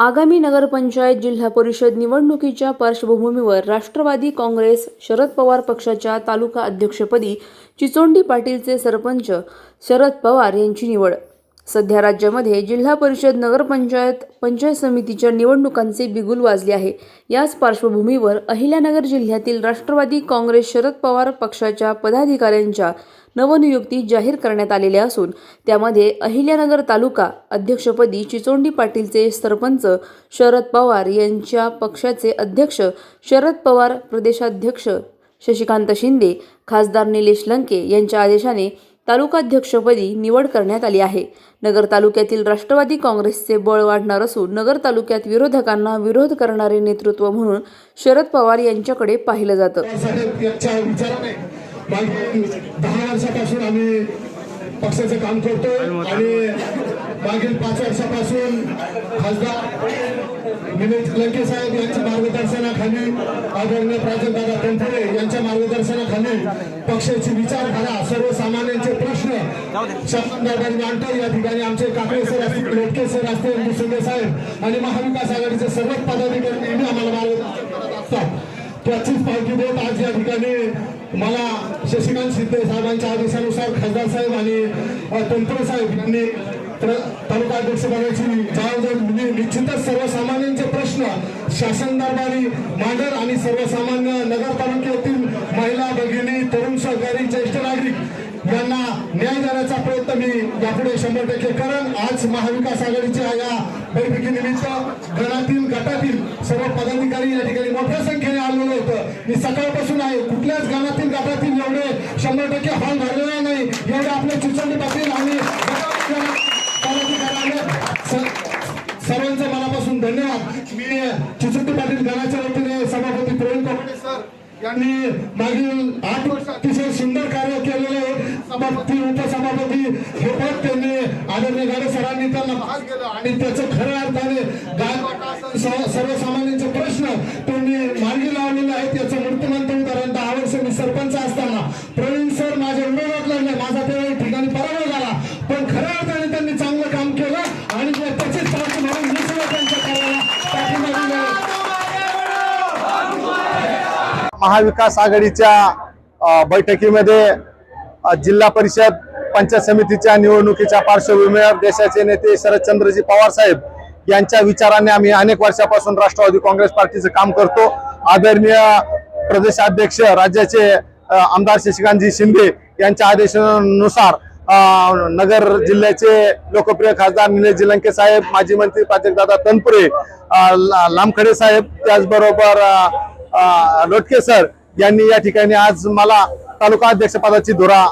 आगामी नगरपंचायत जिल्हा परिषद निवडणुकीच्या पार्श्वभूमीवर राष्ट्रवादी काँग्रेस शरद पवार पक्षाच्या तालुका अध्यक्षपदी चिचोंडी पाटीलचे सरपंच शरद पवार यांची निवड. सध्या राज्यामध्ये जिल्हा परिषद नगरपंचायत पंचायत समितीच्या निवडणुकांचे बिगुल वाजले आहे. याच पार्श्वभूमीवर अहिल्यानगर जिल्ह्यातील राष्ट्रवादी काँग्रेस शरद पवार पक्षाच्या पदाधिकाऱ्यांच्या नवनियुक्ती जाहीर करण्यात आलेल्या असून त्यामध्ये अहिल्यानगर तालुका अध्यक्षपदी चिचोंडी पाटीलचे सरपंच शरद पवार यांच्या पक्षाचे अध्यक्ष शरद पवार प्रदेशाध्यक्ष शशिकांत शिंदे खासदार निलेश लंके यांच्या आदेशाने तालुकाध्यक्षपदी निवड करण्यात आली आहे. नगर तालुक्यातील राष्ट्रवादी काँग्रेसचे बळ वाढणार असून नगर तालुक्यात विरोधकांना विरोध करणारे नेतृत्व म्हणून शरद पवार यांच्याकडे पाहिलं जातं. वर्षापासून आम्ही पक्षाचं काम करतो आणि मागील पाच वर्षापासून खासदार विनोद लंके साहेब यांच्या मार्गदर्शनाखाली आदरणीय प्राजक्तदादा तनपुरे यांच्या मार्गदर्शनाखाली पक्षाची विचारधारा सर्वसामान्यांचे प्रश्न. शासनदारांनी मांडतो या ठिकाणी आमचे काकडे सर असतील लोटके सर असतील मुसुंदे साहेब आणि महाविकास आघाडीचे सर्वच पदाधिकारी नेहमी आम्हाला मार्गदर्शन करत असतात. त्याचीच पालखी देत आज या ठिकाणी मला शशिकांत शिंदे साहेबांच्या आदेशानुसार खासदार साहेब आणि तंत्र साहेब यांनी तालुका अध्यक्ष पदाची जबाबदारी. निश्चितच सर्वसामान्यांचे प्रश्न शासन दरबारी मांडर आणि सर्वसामान्य नगर तालुक्यातील महिला भगिनी तरुण सहकारी ज्येष्ठ नागरिक यांना न्याय देण्याचा प्रयत्न मी यापुढे शंभर टक्के करेन. आज महाविकास आघाडीच्या या बैठकीनिमित्त गणातील गटातील सर्व पदाधिकारी या ठिकाणी मोठ्या संख्येने आलेलं होतं. मी सकाळपासून आहे. कुठल्याच गणातील गटातील एवढे शंभर टक्के हॉल भरलेला नाही. एवढे आपले चिचोली पाटील यांनी मागील आठ वर्ष अतिशय सुंदर कार्य केलेले आहे. सभापती उपसभापती हे पद त्यांनी आदरणीय गाडे सरांनी त्यांना भाग केलं आणि त्याचं खऱ्या अर्थाने गायवाटा सर्वसामान्यांचे प्रश्न त्यांनी मार्गी लावलेले आहेत याचं मूर्तिमंत महाविकास आघाडीच्या बैठकीमध्ये जिल्हा परिषद पंचायत समितीच्या निवडणुकीच्या पार्श्वभूमीवर देशाचे नेते शरदचंद्रजी पवार साहेब यांच्या विचाराने आम्ही अनेक वर्षापासून राष्ट्रवादी काँग्रेस पार्टीचं काम करतो. आदरणीय प्रदेशाध्यक्ष राज्याचे आमदार शशिकांतजी शिंदे यांच्या आदेशानुसार नगर जिल्ह्याचे लोकप्रिय खासदार निलेश जिलंके साहेब माजी मंत्री प्राजक्तदादा तनपुरे ला- लामखडे साहेब त्याचबरोबर लोटके सर यांनी या ठिकाणी आज मला तालुका अध्यक्षपदाची धुरा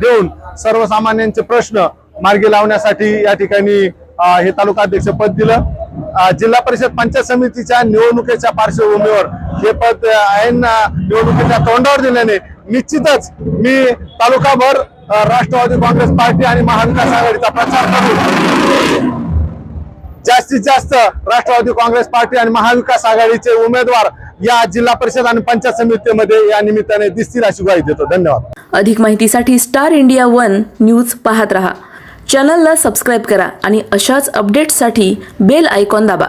देऊन सर्वसामान्यांचे प्रश्न मार्गी लावण्यासाठी या ठिकाणी हे तालुका अध्यक्ष पद दिलं. जिल्हा परिषद पंचायत समितीच्या निवडणुकीच्या पार्श्वभूमीवर हे पद ऐन निवडणुकीच्या तोंडावर दिल्याने निश्चितच मी तालुकाभर राष्ट्रवादी काँग्रेस पार्टी आणि महाविकास आघाडीचा प्रचार करू. जास्तीत जास्त राष्ट्रवादी काँग्रेस पार्टी आणि महाविकास आघाडीचे उमेदवार या जिल्हा परिषद आणि पंचायत समितीमध्ये या निमित्ताने दिसतील अशी ग्वाही देतो. धन्यवाद. अधिक माहितीसाठी स्टार इंडिया वन न्यूज पाहत रहा. चॅनलला सबस्क्राईब करा आणि अशाच अपडेट्ससाठी बेल आयकॉन दाबा.